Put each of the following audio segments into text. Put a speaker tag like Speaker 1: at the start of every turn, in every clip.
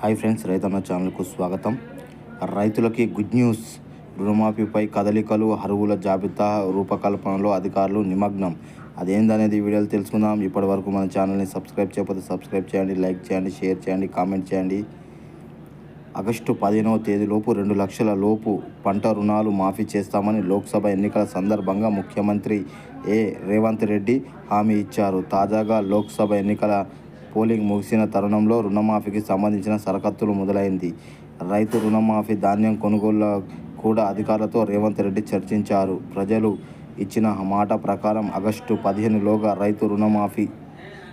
Speaker 1: Hi friends రైతన్న ఛానల్కు స్వాగతం. రైతులకి గుడ్ న్యూస్. రుణమాఫీపై కదలికలు అరువుల జాబితా రూపకల్పనలో అధికారులు నిమగ్నం. అదేందనేది వీడియోలు తెలుసుకుందాం. ఇప్పటి వరకు మన ఛానల్ని సబ్స్క్రైబ్ చేయకపోతే సబ్స్క్రైబ్ చేయండి లైక్ చేయండి షేర్ చేయండి కామెంట్ చేయండి. ఆగస్టు పదిహేనవ తేదీలోపు రెండు లక్షల లోపు పంట రుణాలు మాఫీ చేస్తామని లోక్సభ ఎన్నికల సందర్భంగా ముఖ్యమంత్రి ఏ. రేవంత్ రెడ్డి హామీ ఇచ్చారు. తాజాగా లోక్సభ ఎన్నికల పోలింగ్ ముగిసిన తరుణంలో రుణమాఫీకి సంబంధించిన సరకత్తులు మొదలైంది. రైతు రుణమాఫీ ధాన్యం కొనుగోలు కూడా అధికారులతో రేవంత్ రెడ్డి చర్చించారు. ప్రజలు ఇచ్చిన మాట ప్రకారం ఆగస్టు పదిహేనులోగా రైతు రుణమాఫీ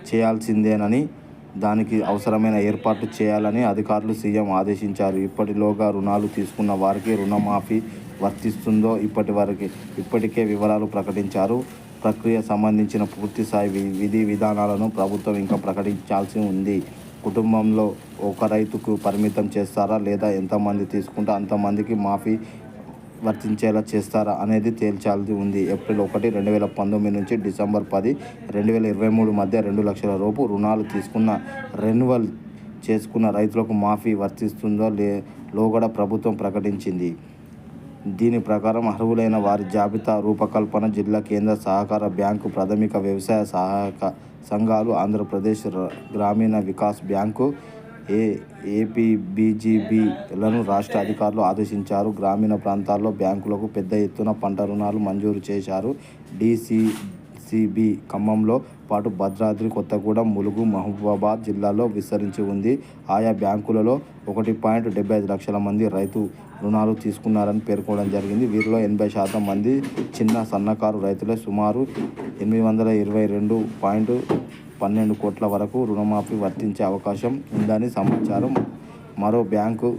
Speaker 1: చేయాల్సిందేనని దానికి అవసరమైన ఏర్పాట్లు చేయాలని అధికారులు సీఎం ఆదేశించారు. ఇప్పటిలోగా రుణాలు తీసుకున్న వారికి రుణమాఫీ వర్తిస్తుందో ఇప్పటి వరకు ఇప్పటికే వివరాలు ప్రకటించారు. ప్రక్రియ సంబంధించిన పూర్తి స్థాయి విధి విధానాలను ప్రభుత్వం ఇంకా ప్రకటించాల్సి ఉంది. కుటుంబంలో ఒక రైతుకు పరిమితం చేస్తారా లేదా ఎంతమంది తీసుకుంటే అంతమందికి మాఫీ వర్తించేలా చేస్తారా అనేది తేల్చాల్సి ఉంది. ఏప్రిల్ ఒకటి రెండు వేల పంతొమ్మిది నుంచి డిసెంబర్ పది రెండు వేల ఇరవై మూడు మధ్య రెండు లక్షల రూపు రుణాలు తీసుకున్న రెన్యువల్ చేసుకున్న రైతులకు మాఫీ వర్తిస్తుందో లే లోగడ ప్రభుత్వం ప్రకటించింది. దీని ప్రకారం అర్హులైన వారి జాబితా రూపకల్పన జిల్లా కేంద్ర సహకార బ్యాంకు ప్రాథమిక వ్యవసాయ సహాయక సంఘాలు ఆంధ్రప్రదేశ్ గ్రామీణ వికాస్ బ్యాంకు ఏ ఏపీబీజీబీలను రాష్ట్ర అధికారులు ఆదేశించారు. గ్రామీణ ప్రాంతాల్లో బ్యాంకులకు పెద్ద ఎత్తున పంట రుణాలు మంజూరు చేశారు. డీసీ ఎస్సీబీ ఖమ్మంలో పాటు భద్రాద్రి కొత్తగూడెం ములుగు మహబూబాబాద్ జిల్లాలో విస్తరించి ఉంది. ఆయా బ్యాంకులలో ఒకటి పాయింట్ డెబ్బై ఐదు లక్షల మంది రైతు రుణాలు తీసుకున్నారని పేర్కొనడం జరిగింది. వీరిలో ఎనభై శాతం మంది చిన్న సన్నకారు రైతులే. సుమారు ఎనిమిది వందల ఇరవై రెండు పాయింట్ పన్నెండు కోట్ల వరకు రుణమాఫీ వర్తించే అవకాశం ఉందని సమాచారం. మరో బ్యాంకు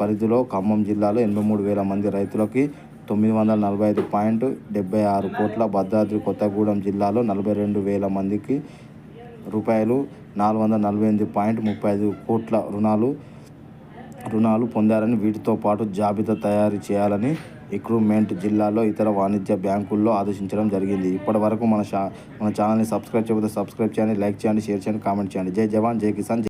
Speaker 1: పరిధిలో ఖమ్మం జిల్లాలో ఎనభై మూడు వేల మంది రైతులకి తొమ్మిది వందల నలభై ఐదు పాయింట్ డెబ్బై ఆరు కోట్ల భద్రాద్రి కొత్తగూడెం జిల్లాలో నలభై రెండు వేల మందికి రూపాయలు నాలుగు వందల నలభై ఎనిమిది పాయింట్ ముప్పై ఐదు కోట్ల రుణాలు రుణాలు పొందారని వీటితో పాటు జాబితా తయారు చేయాలని ఎక్రూమెంట్ జిల్లాలో ఇతర వాణిజ్య బ్యాంకుల్లో ఆదేశించడం జరిగింది. ఇప్పటి వరకు మన షా మన ఛానల్ని సబ్స్క్రైబ్ చేయకపోతే సబ్స్క్రైబ్ చేయండి లైక్ చేయండి షేర్ చేయండి కామెంట్ చేయండి. జై జవాన్ జై కిసాన్